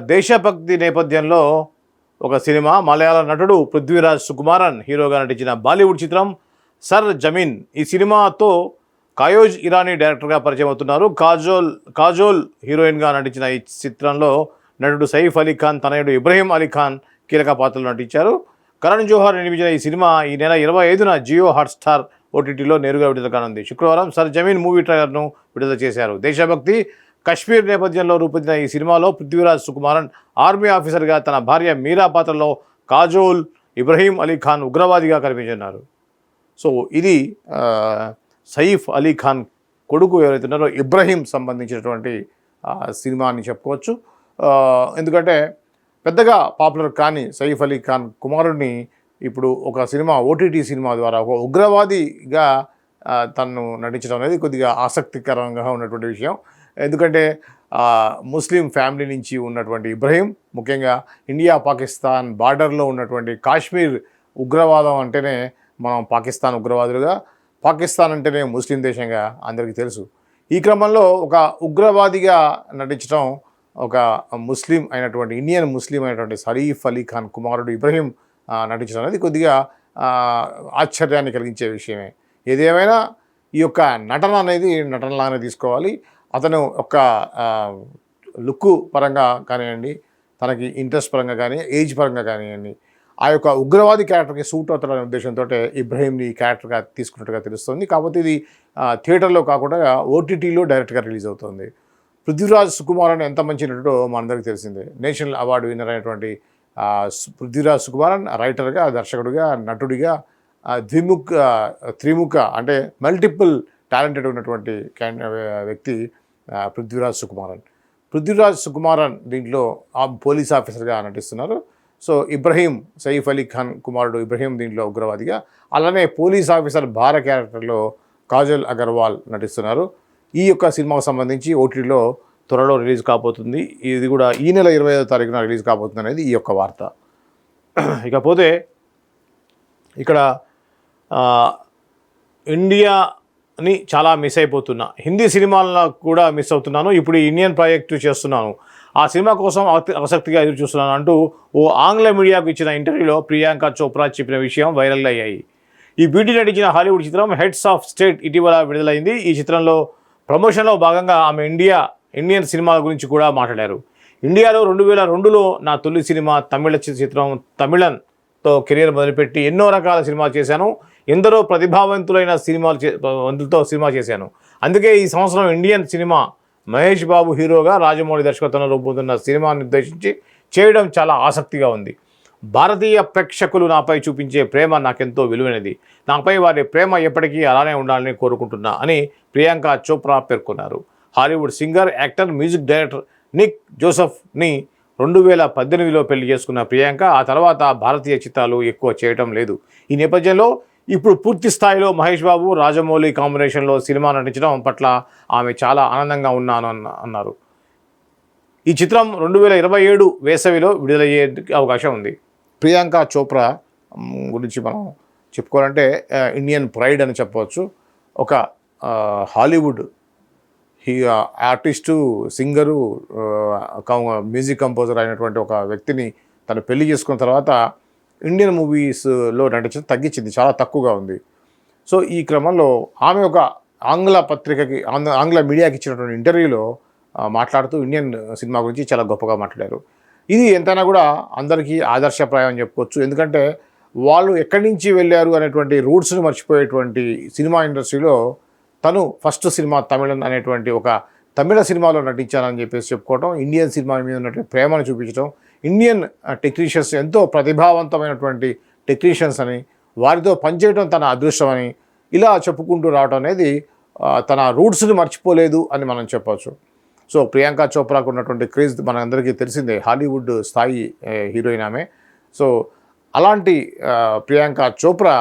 దేశభక్తి నేపథ్యంలో ఒక సినిమా మలయాళ నటుడు పృథ్వీరాజ్ సుకుమారన్ హీరోగా నటించిన బాలీవుడ్ చిత్రం సర్ జమీన్. ఈ సినిమాతో కాయోజ్ ఇరానీ డైరెక్టర్గా పరిచయం అవుతున్నారు. కాజోల్ కాజోల్ హీరోయిన్గా నటించిన ఈ చిత్రంలో నటుడు సైఫ్ అలీ ఖాన్ తనయుడు ఇబ్రహీం అలీ ఖాన్ కీలక పాత్రలు నటించారు. కరణ్ జోహార్ నిర్మించిన ఈ సినిమా ఈ నెల ఇరవై ఐదున జియో హాట్స్టార్ ఓటీటీలో నేరుగా విడుదల కానుంది. శుక్రవారం సర్ జమీన్ మూవీ ట్రైలర్ను విడుదల చేశారు. దేశభక్తి కశ్మీర్ నేపథ్యంలో రూపొందిన ఈ సినిమాలో పృథ్వీరాజ్ సుకుమారన్ ఆర్మీ ఆఫీసర్గా తన భార్య మీరా పాత్రలో కాజోల్ ఇబ్రహీం అలీ ఖాన్ ఉగ్రవాదిగా కనిపించున్నారు సో ఇది సయీఫ్ అలీ ఖాన్ కొడుకు ఎవరైతే ఉన్నారో ఇబ్రహీం సంబంధించినటువంటి సినిమా అని చెప్పుకోవచ్చు. ఎందుకంటే పెద్దగా పాపులర్ కానీ సయీఫ్ అలీ ఖాన్ కుమారుడిని ఇప్పుడు ఒక సినిమా ఓటీటీ సినిమా ద్వారా ఒక ఉగ్రవాదిగా తను నటించడం అనేది కొద్దిగా ఆసక్తికరంగా ఉన్నటువంటి విషయం. ఎందుకంటే ముస్లిం ఫ్యామిలీ నుంచి ఉన్నటువంటి ఇబ్రహీం ముఖ్యంగా ఇండియా పాకిస్తాన్ బార్డర్లో ఉన్నటువంటి కాశ్మీర్ ఉగ్రవాదం అంటేనే మనం పాకిస్తాన్ ఉగ్రవాదులుగా పాకిస్తాన్ అంటేనే ముస్లిం దేశంగా అందరికీ తెలుసు. ఈ క్రమంలో ఒక ఉగ్రవాదిగా నటించడం ఒక ముస్లిం అయినటువంటి ఇండియన్ ముస్లిం అయినటువంటి సరీఫ్ అలీ ఖాన్ కుమారుడు ఇబ్రహీం నటించడం అనేది కొద్దిగా ఆశ్చర్యాన్ని కలిగించే విషయమే. ఏదేమైనా ఈ యొక్క నటన అనేది నటనలాగానే తీసుకోవాలి. అతను ఒక లుక్ పరంగా కానివ్వండి తనకి ఇంట్రెస్ట్ పరంగా కానీ ఏజ్ పరంగా కానివ్వండి ఆ యొక్క ఉగ్రవాది క్యారెక్టర్కి సూట్ అవుతాడనే ఉద్దేశంతో ఇబ్రహీంని క్యారెక్టర్గా తీసుకున్నట్టుగా తెలుస్తుంది. కాకపోతే ఇది థియేటర్లో కాకుండా ఓటీటీలో డైరెక్ట్గా రిలీజ్ అవుతుంది. పృథ్వీరాజ్ సుకుమార్ అని ఎంత మంచి నటుడో మనందరికీ తెలిసిందే. నేషనల్ అవార్డు విన్నర్ అయినటువంటి పృథ్వీరాజ్ సుకుమారన్ రైటర్గా దర్శకుడిగా నటుడిగా ద్విముఖ త్రిముఖ అంటే మల్టిపుల్ టాలెంటెడ్ ఉన్నటువంటి క్యాన్ వ్యక్తి పృథ్వీరాజ్ సుకుమారన్. పృథ్వీరాజ్ సుకుమారన్ దీంట్లో ఆ పోలీస్ ఆఫీసర్గా నటిస్తున్నారు. సో ఇబ్రహీం సయీఫ్ అలీ ఖాన్ కుమారుడు ఇబ్రహీం దీంట్లో ఉగ్రవాదిగా అలానే పోలీస్ ఆఫీసర్ భార క్యారెక్టర్లో కాజల్ అగర్వాల్ నటిస్తున్నారు. ఈ యొక్క సినిమాకు సంబంధించి ఓటీటీలో త్వరలో రిలీజ్ కాబోతుంది. ఇది కూడా ఈ నెల ఇరవై ఐదో తారీఖున రిలీజ్ కాబోతుంది అనేది ఈ యొక్క వార్త. ఇకపోతే ఇక్కడ ఇండియా ని చాలా మిస్ అయిపోతున్నా. హిందీ సినిమాలను కూడా మిస్ అవుతున్నాను. ఇప్పుడు ఇండియన్ ప్రాజెక్టు చేస్తున్నాను. ఆ సినిమా కోసం ఆసక్తిగా ఎదురు చూస్తున్నాను అంటూ ఓ ఆంగ్ల మీడియాకు ఇచ్చిన ఇంటర్వ్యూలో ప్రియాంక చోప్రా చెప్పిన విషయం వైరల్ అయ్యాయి. ఈ బ్యూటీ నటించిన హాలీవుడ్ చిత్రం హెడ్స్ ఆఫ్ స్టేట్ ఇటీవల విడుదలైంది. ఈ చిత్రంలో ప్రమోషన్లో భాగంగా ఆమె ఇండియా ఇండియన్ సినిమాల గురించి కూడా మాట్లాడారు. ఇండియాలో రెండు వేల రెండులో నా తొలి సినిమా తమిళ చిత్రం తమిళన్తో కెరీర్ మొదలుపెట్టి ఎన్నో రకాల సినిమాలు చేశాను. ఎందరో ప్రతిభావంతులైన సినిమాలు చే- వంతులతో సినిమా చేశాను. అందుకే ఈ సంవత్సరం ఇండియన్ సినిమా మహేష్ బాబు హీరోగా రాజమౌళి దర్శకత్వంలో రూపొందుతున్న సినిమాను ఉద్దేశించి చేయడం చాలా ఆసక్తిగా ఉంది. భారతీయ ప్రేక్షకులు నాపై చూపించే ప్రేమ నాకెంతో విలువైనది. నాపై వారి ప్రేమ ఎప్పటికీ అలానే ఉండాలని కోరుకుంటున్నా అని ప్రియాంక చోప్రా పేర్కొన్నారు. Hollywood singer actor music director Nick జోసెఫ్ని రెండు వేల పద్దెనిమిదిలో పెళ్ళి చేసుకున్న ప్రియాంక ఆ తర్వాత భారతీయ చిత్రాలు ఎక్కువ చేయటం లేదు. ఈ నేపథ్యంలో ఇప్పుడు పూర్తి స్థాయిలో మహేష్ బాబు రాజమౌళి కాంబినేషన్లో సినిమా నటించడం పట్ల ఆమె చాలా ఆనందంగా ఉన్నాను అన్న- అన్నారు. ఈ చిత్రం రెండు వేల ఇరవై ఏడు వేసవిలో విడుదలయ్యే అవకాశం ఉంది. ప్రియాంక చోప్రా గురించి మనం చెప్పుకోవాలంటే ఇండియన్ ప్రైడ్ అని చెప్పవచ్చు. ఒక హాలీవుడ్ హీ ఆర్టిస్టు సింగరు మ్యూజిక్ కంపోజర్ అయినటువంటి ఒక వ్యక్తిని తను పెళ్ళి చేసుకున్న తర్వాత ఇండియన్ మూవీస్లో నటించడం తగ్గించింది చాలా తక్కువగా ఉంది. సో ఈ క్రమంలో ఆమె ఒక ఆంగ్ల పత్రికకి ఆంగ్ల ఆంగ్ల మీడియాకి ఇచ్చినటువంటి ఇంటర్వ్యూలో మాట్లాడుతూ ఇండియన్ సినిమా గురించి చాలా గొప్పగా మాట్లాడారు. ఇది ఎంతైనా కూడా అందరికీ ఆదర్శప్రాయం అని చెప్పుకోవచ్చు. ఎందుకంటే వాళ్ళు ఎక్కడి నుంచి వెళ్ళారు అనేటువంటి రూట్స్ని మర్చిపోయేటువంటి సినిమా ఇండస్ట్రీలో తను ఫస్ట్ సినిమా తమిళన్ అనేటువంటి ఒక తమిళ సినిమాలో నటించానని చెప్పేసి చెప్పుకోవడం ఇండియన్ సినిమా మీద ఉన్నటువంటి ప్రేమను చూపించడం ఇండియన్ టెక్నీషియన్స్ ఎంతో ప్రతిభావంతమైనటువంటి టెక్నీషియన్స్ అని వారితో పనిచేయడం తన అదృష్టమని ఇలా చెప్పుకుంటూ రావడం అనేది తన రూట్స్ని మర్చిపోలేదు అని మనం చెప్పవచ్చు. సో ప్రియాంక చోప్రాకు ఉన్నటువంటి క్రేజ్ మనందరికీ తెలిసిందే హాలీవుడ్ స్థాయి హీరోయిన్ ఆమె. సో అలాంటి ప్రియాంక చోప్రా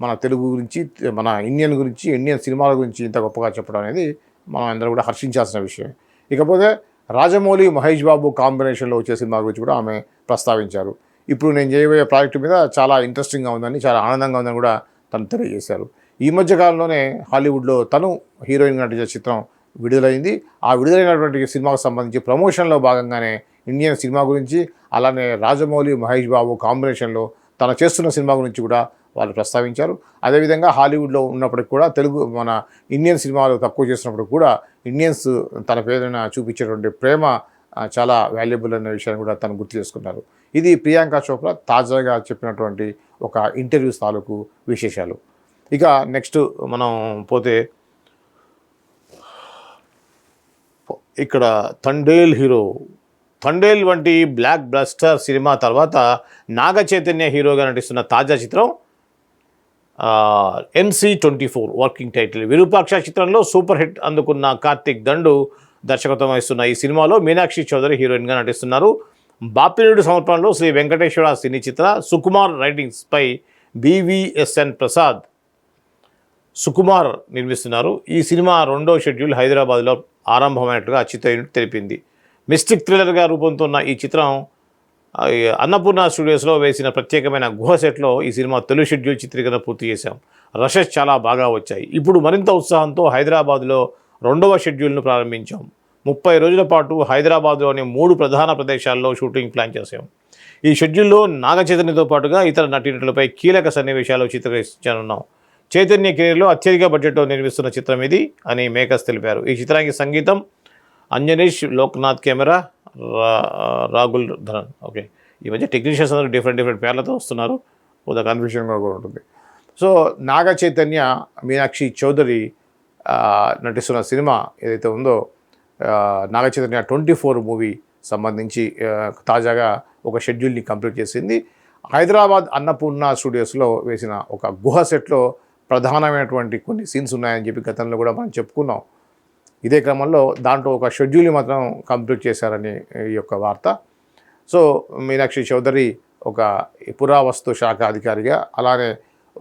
మన తెలుగు గురించి మన ఇండియన్ గురించి ఇండియన్ సినిమాల గురించి ఇంత గొప్పగా చెప్పడం అనేది మనం అందరూ కూడా హర్షించాల్సిన విషయం ఇకపోతే రాజమౌళి మహేష్ బాబు కాంబినేషన్లో వచ్చే సినిమా గురించి కూడా ఆమె ప్రస్తావించారు. ఇప్పుడు నేను చేయబోయే ప్రాజెక్టు మీద చాలా ఇంట్రెస్టింగ్గా ఉందని చాలా ఆనందంగా ఉందని కూడా తను తెలియజేశారు. ఈ మధ్య కాలంలోనే హాలీవుడ్లో తను హీరోయిన్గా నటించే చిత్రం విడుదలైంది. ఆ విడుదలైనటువంటి సినిమాకు సంబంధించి ప్రమోషన్లో భాగంగానే ఇండియన్ సినిమా గురించి అలానే రాజమౌళి మహేష్ బాబు కాంబినేషన్లో తను చేస్తున్న సినిమా గురించి కూడా వాళ్ళు ప్రస్తావించారు. అదేవిధంగా హాలీవుడ్లో ఉన్నప్పటికి కూడా తెలుగు మన ఇండియన్ సినిమాలు తక్కువ చేసినప్పుడు కూడా ఇండియన్స్ తన పేరున చూపించేటువంటి ప్రేమ చాలా వాల్యుబుల్ అనే విషయాన్ని కూడా తను గుర్తు చేసుకున్నారు. ఇది ప్రియాంక చోప్రా తాజాగా చెప్పినటువంటి ఒక ఇంటర్వ్యూస్ తాలూకు విశేషాలు. ఇక నెక్స్ట్ మనం పోతే ఇక్కడ తండేల్ హీరో. తండేల్ వంటి బ్లాక్ బ్లస్టర్ సినిమా తర్వాత నాగ చైతన్య హీరోగా నటిస్తున్న తాజా చిత్రం NC twenty four working title Virupaksha చిత్రంలో సూపర్ హిట్ అందుకున్న కార్తిక్ దండు దర్శకత్వం వహిస్తున్న ఈ సినిమాలో మీనాక్షి చౌదరి హీరోయిన్గా నటిస్తున్నారు. బాపినుడు సమర్పణలో శ్రీ వెంకటేశ్వర సినీ చిత్ర సుకుమార్ రైటింగ్స్పై బీవీఎస్ఎన్ ప్రసాద్ సుకుమార్ నిర్మిస్తున్నారు. ఈ సినిమా రెండో షెడ్యూల్ హైదరాబాద్లో ఆరంభమైనట్టుగా చిత్ర యూనిట్ తెలిపింది. మిస్టిక్ థ్రిల్లర్గా రూపొందుతున్న ఈ చిత్రం అన్నపూర్ణ స్టూడియోస్లో వేసిన ప్రత్యేకమైన గుహ సెట్లో ఈ సినిమా తొలి షెడ్యూల్ చిత్రీకరణ పూర్తి చేశాం. రషెస్ చాలా బాగా వచ్చాయి. ఇప్పుడు మరింత ఉత్సాహంతో హైదరాబాద్లో రెండవ షెడ్యూల్ను ప్రారంభించాం. ముప్పై రోజుల పాటు హైదరాబాద్లోని మూడు ప్రధాన ప్రదేశాల్లో షూటింగ్ ప్లాన్ చేశాం. ఈ షెడ్యూల్లో నాగ చైతన్యతో పాటుగా ఇతర నటీనటులపై కీలక సన్నివేశాలు చిత్రీకరించనున్నాం. చైతన్య కెరీర్లో అత్యధిక బడ్జెట్తో నిర్మిస్తున్న చిత్రం ఇది అని మేకర్స్ తెలిపారు. ఈ చిత్రానికి సంగీతం అంజనీష్ లోక్నాథ్ కెమెరా రాగుల్ ధరన్. ఓకే ఈ మధ్య టెక్నీషియన్స్ అందరూ డిఫరెంట్ డిఫరెంట్ పేర్లతో వస్తున్నారు. కొంత కన్ఫ్యూషన్గా కూడా ఉంటుంది. సో నాగ చైతన్య మీనాక్షి చౌదరి నటిస్తున్న సినిమా ఏదైతే ఉందో Naga Chaitanya twenty four movie సంబంధించి తాజాగా ఒక షెడ్యూల్ని కంప్లీట్ చేసింది. హైదరాబాద్ అన్నపూర్ణ స్టూడియోస్లో వేసిన ఒక గుహ సెట్లో ప్రధానమైనటువంటి కొన్ని సీన్స్ ఉన్నాయని చెప్పి గతంలో కూడా మనం చెప్పుకున్నాం. ఇదే క్రమంలో దాంట్లో ఒక షెడ్యూల్ని మాత్రం కంప్లీట్ చేశారని ఈ యొక్క వార్త. సో మీనాక్షి చౌదరి ఒక పురావస్తు శాఖ అధికారిగా అలానే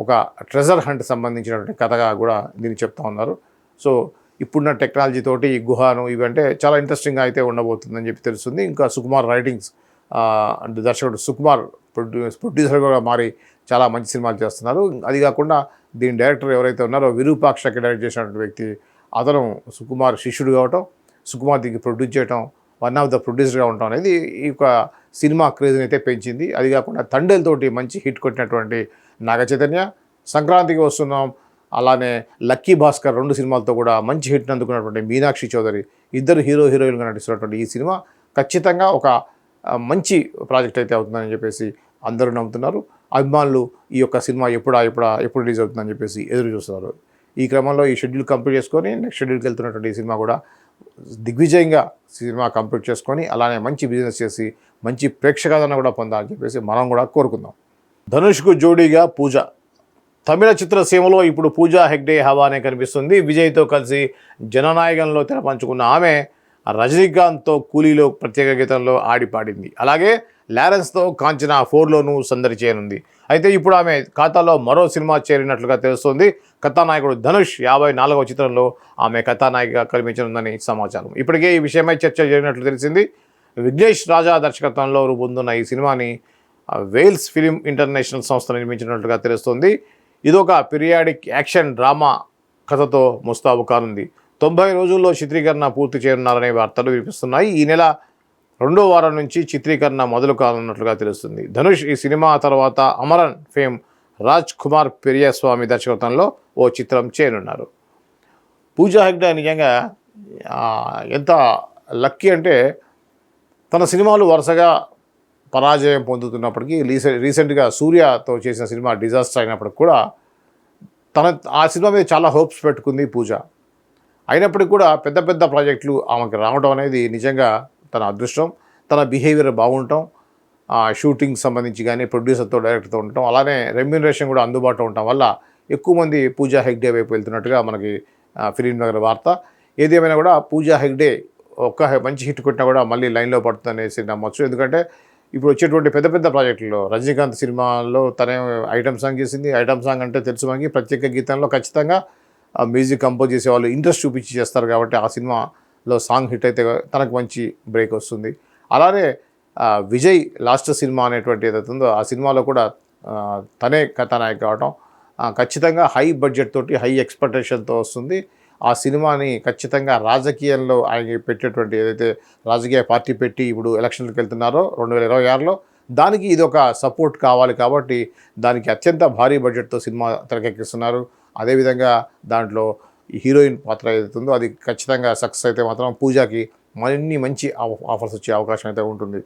ఒక ట్రెజర్ హంట్ సంబంధించినటువంటి కథగా కూడా దీన్ని చెప్తా ఉన్నారు. సో ఇప్పుడున్న టెక్నాలజీ తోటి ఈ గుహను ఇవంటే చాలా ఇంట్రెస్టింగ్గా అయితే ఉండబోతుందని చెప్పి తెలుస్తుంది. ఇంకా సుకుమార్ రైటింగ్స్ అంటే దర్శకుడు సుకుమార్ ప్రొడ్యూ ప్రొడ్యూసర్ కూడా మారి చాలా మంచి సినిమాలు చేస్తున్నారు. అది కాకుండా దీని డైరెక్టర్ ఎవరైతే ఉన్నారో విరూపాక్షకి డైరెక్ట్ చేసినటువంటి వ్యక్తి అతను సుకుమార్ శిష్యుడు కావటం సుకుమార్ దీనికి ప్రొడ్యూస్ చేయటం వన్ ఆఫ్ ద ప్రొడ్యూసర్గా ఉండటం అనేది ఈ యొక్క సినిమా క్రేజ్ని అయితే పెంచింది. అది కాకుండా తండేలతోటి మంచి హిట్ కొట్టినటువంటి నాగ చైతన్య. సంక్రాంతికి వస్తున్నాం. అలానే లక్కీ భాస్కర్ రెండు సినిమాలతో కూడా మంచి హిట్ అందుకున్నటువంటి మీనాక్షి చౌదరి. ఇద్దరు హీరో హీరోయిన్గా నటిస్తున్నటువంటి ఈ సినిమా ఖచ్చితంగా ఒక మంచి ప్రాజెక్ట్ అయితే అవుతుందని చెప్పేసి అందరూ నమ్ముతున్నారు. అభిమానులు ఈ యొక్క సినిమా ఎప్పుడా ఎప్పుడా ఎప్పుడు రిలీజ్ అవుతుందని చెప్పేసి ఎదురు చూస్తున్నారు. ఈ క్రమంలో ఈ షెడ్యూల్ కంప్లీట్ చేసుకొని నెక్స్ట్ షెడ్యూల్కి వెళ్తున్నటువంటి ఈ సినిమా కూడా దిగ్విజయంగా సినిమా కంప్లీట్ చేసుకొని అలానే మంచి బిజినెస్ చేసి మంచి ప్రేక్షకాదరణ కూడా పొందాలని చెప్పేసి మనం కూడా కోరుకుందాం. ధనుష్కు జోడీగా పూజ. తమిళ చిత్రసీమలో ఇప్పుడు పూజా హెగ్డే హవానే కనిపిస్తుంది. విజయ్తో కలిసి జననాయకంలో తెరపంచుకున్న ఆమె రజనీకాంత్తో కూలీలో ప్రత్యేక గీతంలో ఆడి పాడింది. అలాగే లారెన్స్తో కాంచన ఫోర్లోనూ సందడి చేయనుంది. అయితే ఇప్పుడు ఆమె ఖాతాలో మరో సినిమా చేరినట్లుగా తెలుస్తోంది. కథానాయకుడు ధనుష్ యాభై నాలుగవ చిత్రంలో ఆమె కథానాయికగా కనిపించనుందని సమాచారం. ఇప్పటికే ఈ విషయమై చర్చ జరిగినట్లు తెలిసింది. విఘ్నేష్ రాజా దర్శకత్వంలో రూపొందున్న ఈ సినిమాని వేల్స్ ఫిలిం ఇంటర్నేషనల్ సంస్థ నిర్మించినట్లుగా తెలుస్తోంది. ఇదొక పీరియాడిక్ యాక్షన్ డ్రామా కథతో ముస్తాబు కానుంది. తొంభై రోజుల్లో చిత్రీకరణ పూర్తి చేయనున్నారనే వార్తలు వినిపిస్తున్నాయి. ఈ నెల రెండో వారం నుంచి చిత్రీకరణ మొదలు కానున్నట్లుగా తెలుస్తుంది. ధనుష్ ఈ సినిమా తర్వాత అమరన్ ఫేమ్ రాజ్ కుమార్ పెరియస్వామి దర్శకత్వంలో ఓ చిత్రం చేయనున్నారు. పూజా హెగ్డే నిజంగా ఎంత లక్కీ అంటే తన సినిమాలు వరుసగా పరాజయం పొందుతున్నప్పటికీ రీసె రీసెంట్గా సూర్యతో చేసిన సినిమా డిజాస్టర్ అయినప్పటికి కూడా తన ఆ సినిమా మీద చాలా హోప్స్ పెట్టుకుంది పూజ. అయినప్పటికీ కూడా పెద్ద పెద్ద ప్రాజెక్టులు ఆమెకు రావడం అనేది నిజంగా తన అదృష్టం తన బిహేవియర్ బాగుంటాం ఆ షూటింగ్ సంబంధించి కానీ ప్రొడ్యూసర్తో డైరెక్టర్తో ఉండటం అలానే రెమ్యూనరేషన్ కూడా అందుబాటులో ఉండటం వల్ల ఎక్కువ మంది పూజా హెగ్డే వైపు వెళ్తున్నట్టుగా మనకి ఫిలిం నగర్ వార్త. ఏదేమైనా కూడా పూజా హెగ్డే ఒక్క మంచి హిట్ కొట్టినా కూడా మళ్ళీ లైన్లో పడుతుందనేసి నమ్మొచ్చు. ఎందుకంటే ఇప్పుడు వచ్చేటువంటి పెద్ద పెద్ద ప్రాజెక్టుల్లో రజనీకాంత్ సినిమాలో తనే ఐటమ్ సాంగ్ చేసింది. ఐటమ్ సాంగ్ అంటే తెలుసు మనకి. ప్రత్యేక గీతంలో ఖచ్చితంగా మ్యూజిక్ కంపోజ్ చేసే వాళ్ళు ఇంట్రెస్ట్ చూపించి చేస్తారు కాబట్టి ఆ సినిమా లో సాంగ్ హిట్ అయితే తనకు మంచి బ్రేక్ వస్తుంది. అలానే విజయ్ లాస్ట్ సినిమా అనేటువంటి ఏదైతే ఉందో ఆ సినిమాలో కూడా తనే కథానాయకు కావటం ఖచ్చితంగా హై బడ్జెట్ తోటి హై ఎక్స్పెక్టేషన్తో వస్తుంది. ఆ సినిమాని ఖచ్చితంగా రాజకీయంలో ఆయన పెట్టేటువంటి ఏదైతే రాజకీయ పార్టీ పెట్టి ఇప్పుడు ఎలక్షన్లకు వెళ్తున్నారో రెండు వేల ఇరవై ఆరులో దానికి ఇది ఒక సపోర్ట్ కావాలి కాబట్టి దానికి అత్యంత భారీ బడ్జెట్తో సినిమా తెరకెక్కిస్తున్నారు. అదేవిధంగా దాంట్లో హీరోయిన్ పాత్ర ఏదైతుందో ఉందో అది ఖచ్చితంగా సక్సెస్ అయితే మాత్రం పూజాకి మరిన్ని మంచి ఆఫర్స్ వచ్చే అవకాశం అయితే ఉంటుంది.